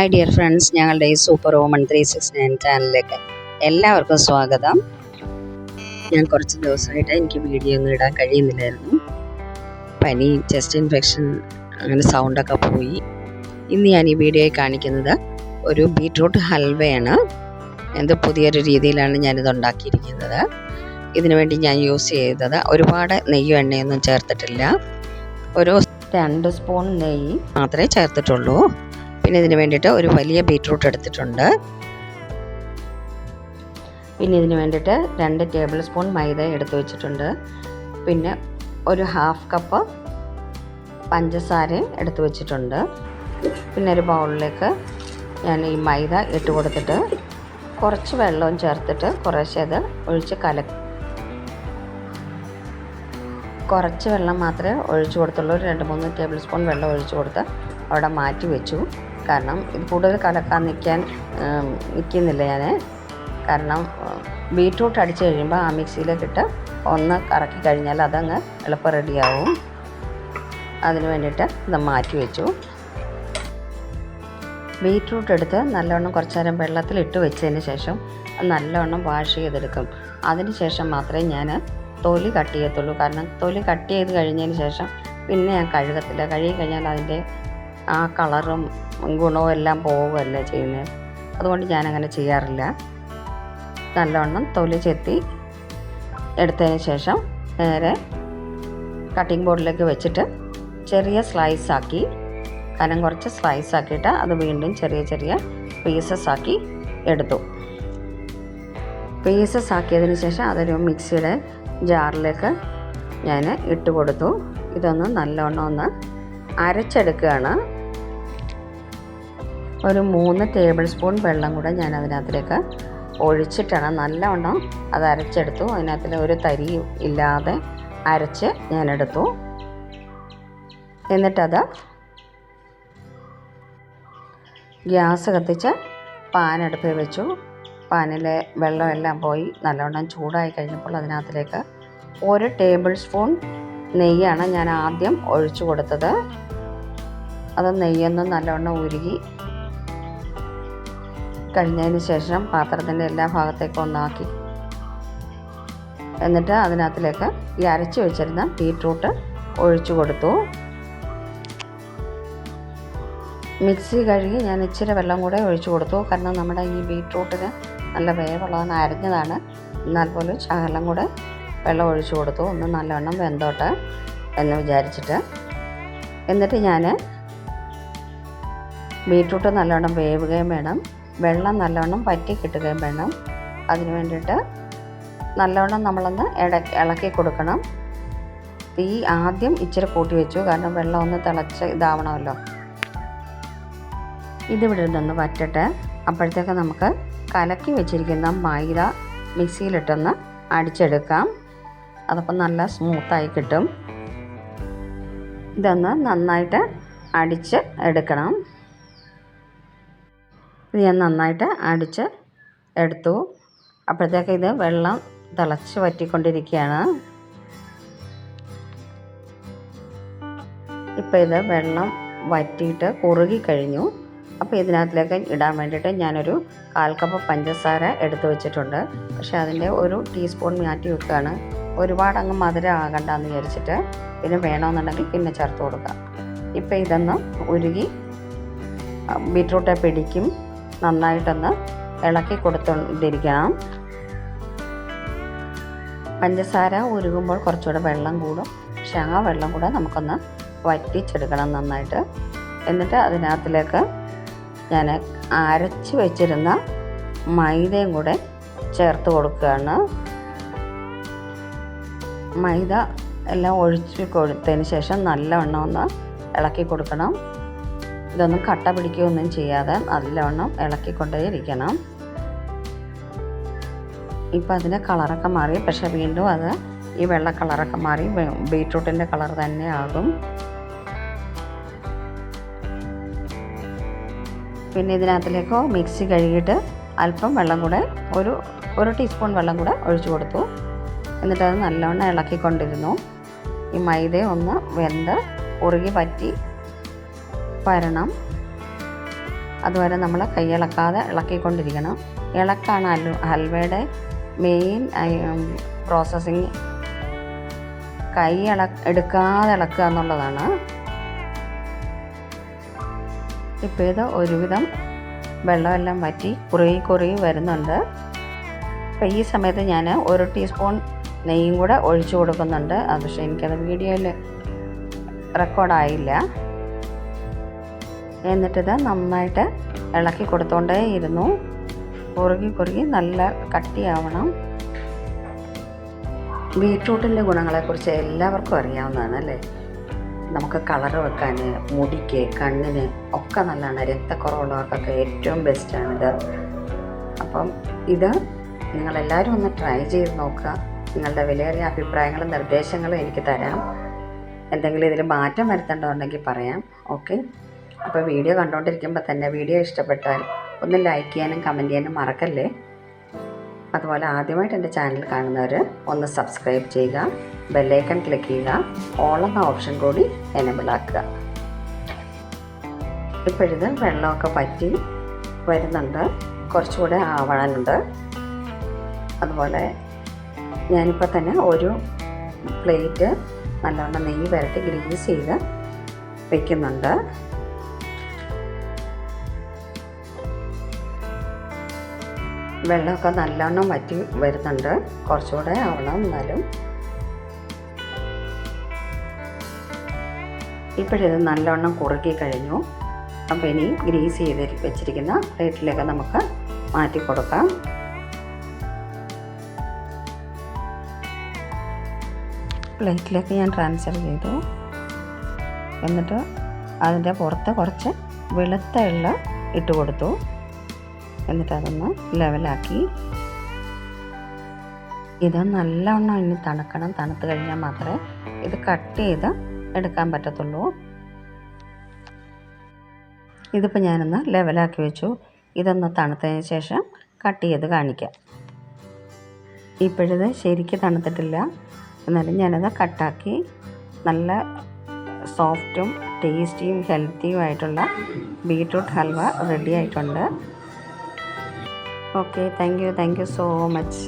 Hi dear friends ഞങ്ങളുടെ ഈ super woman three six nine ചാനലിലേക്ക് എല്ലാവർക്കും സ്വാഗതം. ഞാൻ കുറച്ച് ദിവസമായിട്ട് എനിക്ക് വീഡിയോ ഒന്നും ഇടാൻ കഴിയുന്നില്ലായിരുന്നു. പനി ചെസ്റ്റ് ഇൻഫെക്ഷൻ അങ്ങനെ സൗണ്ടൊക്കെ പോയി. ഇന്ന് ഞാൻ ഈ വീഡിയോയിൽ കാണിക്കുന്നത് ഒരു ബീട്രൂട്ട് ഹൽവയാണ്. എന്ത് പുതിയൊരു രീതിയിലാണ് ഞാനിത് ഉണ്ടാക്കിയിരിക്കുന്നത്. ഇതിനു വേണ്ടി ഞാൻ യൂസ് ചെയ്തത് ഒരുപാട് നെയ്യും എണ്ണയൊന്നും ചേർത്തിട്ടില്ല. ഒരു രണ്ട് സ്പൂൺ നെയ്യ് മാത്രമേ ചേർത്തിട്ടുള്ളൂ. പിന്നെ ഇതിന് വേണ്ടിയിട്ട് ഒരു വലിയ ബീറ്റ്റൂട്ട് എടുത്തിട്ടുണ്ട്. പിന്നെ ഇതിന് വേണ്ടിയിട്ട് രണ്ട് ടേബിൾ സ്പൂൺ മൈദ എടുത്തു വെച്ചിട്ടുണ്ട്. പിന്നെ ഒരു ഹാഫ് കപ്പ് പഞ്ചസാരയും എടുത്തു വെച്ചിട്ടുണ്ട്. പിന്നെ ഒരു ബൗളിലേക്ക് ഞാൻ ഈ മൈദ ഇട്ട് കൊടുത്തിട്ട് കുറച്ച് വെള്ളവും ചേർത്തിട്ട് കുറേശ്ശെ അത് ഒഴിച്ച് കല കുറച്ച് വെള്ളം മാത്രമേ ഒഴിച്ചു കൊടുത്തുള്ളൂ. രണ്ട് മൂന്ന് ടേബിൾ സ്പൂൺ വെള്ളം ഒഴിച്ചു കൊടുത്ത് അവിടെ മാറ്റി വെച്ചു. കാരണം ഇത് കൂടുതൽ കലക്കാൻ നിൽക്കാൻ നിൽക്കുന്നില്ല ഞാൻ. കാരണം ബീട്രൂട്ട് അടിച്ച് കഴിയുമ്പോൾ ആ മിക്സിയിലേക്കിട്ട് ഒന്ന് കറക്കി കഴിഞ്ഞാൽ അതങ്ങ് എളുപ്പം റെഡിയാവും. അതിന് വേണ്ടിയിട്ട് ഇത് മാറ്റി വെച്ചു. ബീട്രൂട്ട് എടുത്ത് നല്ലവണ്ണം കുറച്ച് നേരം വെള്ളത്തിൽ ഇട്ട് വെച്ചതിന് ശേഷം നല്ലവണ്ണം വാഷ് ചെയ്തെടുക്കും. അതിന് ശേഷം മാത്രമേ ഞാൻ തൊലി കട്ട് ചെയ്യത്തുള്ളൂ. കാരണം തൊലി കട്ട് ചെയ്ത് കഴിഞ്ഞതിന് ശേഷം പിന്നെ ഞാൻ കഴുകത്തില്ല. കഴുകി കഴിഞ്ഞാൽ അതിന്റെ ആ കളറും ഗുണവും എല്ലാം പോവുകയല്ലേ ചെയ്യുന്നത്. അതുകൊണ്ട് ഞാനങ്ങനെ ചെയ്യാറില്ല. നല്ലവണ്ണം തൊലി ചെത്തി എടുത്തതിന് ശേഷം നേരെ കട്ടിംഗ് ബോർഡിലേക്ക് വെച്ചിട്ട് ചെറിയ സ്ലൈസ് ആക്കി കനം കുറച്ച് സ്ലൈസ് ആക്കിയിട്ട് അത് വീണ്ടും ചെറിയ ചെറിയ പീസസ് ആക്കി എടുത്തു. പീസസ് ആക്കിയതിന് ശേഷം അതൊരു മിക്സിയുടെ ജാറിലേക്ക് ഞാൻ ഇട്ട് കൊടുത്തു. ഇതൊന്ന് നല്ലവണ്ണം ഒന്ന് അരച്ചെടുക്കുകയാണ്. ഒരു മൂന്ന് ടേബിൾ സ്പൂൺ വെള്ളം കൂടെ ഞാൻ അതിനകത്തിലേക്ക് ഒഴിച്ചിട്ടാണ് നല്ലവണ്ണം അത് അരച്ചെടുത്തു. അതിനകത്തിൽ ഒരു തരി ഇല്ലാതെ അരച്ച് ഞാൻ എടുത്തു. എന്നിട്ടത് ഗ്യാസ് കത്തിച്ച് പാൻ അടുപ്പിൽ വെച്ചു. പാനിലെ വെള്ളമെല്ലാം പോയി. നല്ലവണ്ണം ചൂടായി കഴിഞ്ഞപ്പോൾ അതിനകത്തിലേക്ക് ഒരു ടേബിൾ സ്പൂൺ നെയ്യാണ് ഞാൻ ആദ്യം ഒഴിച്ചു കൊടുത്തത്. അത് നെയ്യൊന്നും നല്ലവണ്ണം ഉരുകി കഴിഞ്ഞതിന് ശേഷം പാത്രത്തിന്റെ എല്ലാ ഭാഗത്തേക്കും ഒന്നാക്കി. എന്നിട്ട് അതിനകത്തിലേക്ക് ഈ അരച്ച് വെച്ചിരുന്ന ബീട്രൂട്ട് ഒഴിച്ചു കൊടുത്തു. മിക്സി കഴുകി ഞാൻ ഇച്ചിരി വെള്ളം കൂടെ ഒഴിച്ചു കൊടുത്തു. കാരണം നമ്മുടെ ഈ ബീട്രൂട്ടിന് നല്ല വേവുള്ളതാണ് അരിഞ്ഞതാണ് എന്നാൽ പോലും ശകലം കൂടെ വെള്ളം ഒഴിച്ചു കൊടുത്തു. ഒന്ന് നല്ലവണ്ണം വെന്തോട്ടെ എന്ന് വിചാരിച്ചിട്ട്. എന്നിട്ട് ഞാൻ ബീട്രൂട്ട് നല്ലവണ്ണം വേവുകയും വേണം. വെള്ളം നല്ലവണ്ണം പറ്റി കിട്ടുകയും വേണം. അതിന് വേണ്ടിയിട്ട് നല്ലവണ്ണം നമ്മളൊന്ന് ഇളക്കി കൊടുക്കണം. തീ ആദ്യം ഇച്ചിരി കൂട്ടി വെച്ചു. കാരണം വെള്ളം ഒന്ന് തിളച്ച് ഇതാവണമല്ലോ. ഇതിവിടെ നിന്ന് വറ്റട്ടെ അപ്പോഴത്തേക്ക് നമുക്ക് കലക്കി വെച്ചിരിക്കുന്ന മൈദ മിക്സിയിലിട്ടൊന്ന് അടിച്ചെടുക്കാം. അതപ്പം നല്ല സ്മൂത്തായി കിട്ടും. ഇതൊന്ന് നന്നായിട്ട് അടിച്ച് എടുക്കണം. ഇത് ഞാൻ നന്നായിട്ട് അടിച്ച് എടുത്തു. അപ്പോഴത്തേക്ക് ഇത് വെള്ളം തിളച്ച് വറ്റിക്കൊണ്ടിരിക്കുകയാണ്. ഇപ്പോൾ ഇത് വെള്ളം വറ്റിയിട്ട് കുറുകി കഴിഞ്ഞു. അപ്പോൾ ഇതിനകത്തിലേക്ക് ഇടാൻ വേണ്ടിയിട്ട് ഞാനൊരു കാൽ കപ്പ് പഞ്ചസാര എടുത്തു വെച്ചിട്ടുണ്ട്. പക്ഷേ അതിന്റെ ഒരു ടീസ്പൂൺ മാറ്റി വെക്കുകയാണ്. ഒരുപാട് അങ്ങ് മധുരം ആകണ്ടെന്ന് വിചാരിച്ചിട്ട് പിന്നെ വേണമെന്നുണ്ടെങ്കിൽ പിന്നെ ചേർത്ത് കൊടുക്കാം. ഇപ്പോൾ ഇതൊന്ന് ഉരുകി ബീട്രൂട്ടെ പിടിക്കും. നന്നായിട്ടൊന്ന് ഇളക്കി കൊടുത്തുകൊണ്ടിരിക്കണം പഞ്ചസാര ഉരുകുമ്പോൾ കുറച്ചുകൂടെ വെള്ളം കൂടും. പക്ഷെ ആ വെള്ളം കൂടെ നമുക്കൊന്ന് വറ്റിച്ചെടുക്കണം നന്നായിട്ട്. എന്നിട്ട് അതിനകത്തിലേക്ക് ഞാൻ അരച്ച് വെച്ചിരുന്ന മൈദയും കൂടെ ചേർത്ത് കൊടുക്കുകയാണ്. മൈദ എല്ലാം ഒഴിച്ച് കൊടുത്തതിന് ശേഷം നല്ലവണ്ണം ഒന്ന് ഇളക്കി കൊടുക്കണം. ഇതൊന്നും കട്ട പിടിക്കുകയൊന്നും ചെയ്യാതെ നല്ലവണ്ണം ഇളക്കിക്കൊണ്ടേയിരിക്കണം. ഇപ്പം അതിന്റെ കളറൊക്കെ മാറി പക്ഷെ വീണ്ടും അത് ഈ വെള്ള കളറൊക്കെ മാറി ബീട്രൂട്ടിന്റെ കളർ തന്നെ ആകും. പിന്നെ ഇതിനകത്തിലേക്ക് മിക്സി കഴുകിയിട്ട് അല്പം വെള്ളം കൂടെ ഒരു ഒരു ടീസ്പൂൺ വെള്ളം കൂടെ ഒഴിച്ചു കൊടുത്തു. എന്നിട്ട് അത് നല്ലവണ്ണം ഇളക്കിക്കൊണ്ടിരുന്നു. ഈ മൈദ ഒന്ന് വെന്ത് ഉറുകി പറ്റി വരണം അതുവരെ നമ്മൾ കൈ ഇളക്കാതെ ഇളക്കിക്കൊണ്ടിരിക്കണം. ഇളക്കാണ് അലു ഹൽവയുടെ മെയിൻ പ്രോസസ്സിങ് കൈ ഇള എടുക്കാതെ ഇളക്കുക എന്നുള്ളതാണ്. ഇപ്പോൾ ഇത് ഒരുവിധം വെള്ളമെല്ലാം വറ്റി കുറുകി കുറുകി വരുന്നുണ്ട്. അപ്പോൾ ഈ സമയത്ത് ഞാൻ ഒരു ടീസ്പൂൺ നെയ്യും കൂടെ ഒഴിച്ചു കൊടുക്കുന്നുണ്ട്. പക്ഷേ എനിക്കത് വീഡിയോയിൽ റെക്കോർഡായില്ല എന്നിട്ടിത് നന്നായിട്ട് ഇളക്കി കൊടുത്തോണ്ടേ ഇരുന്നു. കുറുകി കുറുകി നല്ല കട്ടിയാവണം. ബീട്രൂട്ടിന്റെ ഗുണങ്ങളെക്കുറിച്ച് എല്ലാവർക്കും അറിയാവുന്നതാണ് അല്ലേ? നമുക്ക് കളർ വെക്കാൻ മുടിക്ക് കണ്ണിന് ഒക്കെ നല്ലതാണ്. രക്തക്കുറവുള്ളവർക്കൊക്കെ ഏറ്റവും ബെസ്റ്റാണിത്. അപ്പം ഇത് നിങ്ങളെല്ലാവരും ഒന്ന് ട്രൈ ചെയ്ത് നോക്കുക. നിങ്ങളുടെ വിലയേറിയ അഭിപ്രായങ്ങളും നിർദ്ദേശങ്ങളും എനിക്ക് തരാം. എന്തെങ്കിലും ഇതിൽ മാറ്റം വരുത്തേണ്ടതുണ്ടെങ്കിൽ പറയാം. ഓക്കെ? അപ്പോൾ വീഡിയോ കണ്ടുകൊണ്ടിരിക്കുമ്പോൾ തന്നെ വീഡിയോ ഇഷ്ടപ്പെട്ടാൽ ഒന്ന് ലൈക്ക് ചെയ്യാനും കമന്റ് ചെയ്യാനും മറക്കല്ലേ? അതുപോലെ ആദ്യമായിട്ട് എന്റെ ചാനൽ കാണുന്നവർ ഒന്ന് സബ്സ്ക്രൈബ് ചെയ്യുക ബെല്ലൈക്കൺ ക്ലിക്ക് ചെയ്യുക ഓൾ എന്ന ഓപ്ഷൻ കൂടി എനബിൾ ആക്കുക. ഇപ്പോഴിത് വെള്ളമൊക്കെ പറ്റി വരുന്നുണ്ട്. കുറച്ചുകൂടെ ആവാനുണ്ട്. അതുപോലെ ഞാനിപ്പോൾ തന്നെ ഒരു പ്ലേറ്റ് നല്ലവണ്ണം നെയ്യ് വരട്ടി ഗ്രീസ് ചെയ്ത് വെക്കുന്നുണ്ട്. വെള്ളമൊക്കെ നല്ലോണം വറ്റി വരുന്നുണ്ട്. കുറച്ചുകൂടെ ആവണം എന്നാലും. ഇപ്പോഴിത് നല്ലോണം കുറുക്കി കഴിഞ്ഞു. അപ്പോൾ ഇനി ഗ്രീസ് ചെയ്ത് വെച്ചിരിക്കുന്ന പ്ലേറ്റിലേക്ക് നമുക്ക് മാറ്റി കൊടുക്കാം. പ്ലേറ്റിലേക്ക് ഞാൻ ട്രാൻസ്ഫർ ചെയ്തു. എന്നിട്ട് അതിന്റെ പുറത്ത് കുറച്ച് വെളുത്ത എള്ള ഇട്ട് കൊടുത്തു. എന്നിട്ട് അതൊന്ന് ലെവലാക്കി. ഇത് നല്ലവണ്ണം ഇനി തണുക്കണം. തണുത്ത് കഴിഞ്ഞാൽ മാത്രമേ ഇത് കട്ട് ചെയ്ത് എടുക്കാൻ പറ്റത്തുള്ളൂ. ഇതിപ്പോൾ ഞാനൊന്ന് ലെവലാക്കി വെച്ചു. ഇതൊന്ന് തണുത്തതിന് ശേഷം കട്ട് ചെയ്ത് കാണിക്കാം. ഇപ്പോഴിത് ശരിക്ക് തണുത്തിട്ടില്ല. എന്നാലും ഞാനത് കട്ടാക്കി നല്ല സോഫ്റ്റും ടേസ്റ്റിയും ഹെൽത്തിയും ആയിട്ടുള്ള ബീട്രൂട്ട് ഹൽവ റെഡി ആയിട്ടുണ്ട്. Okay thank you thank you so much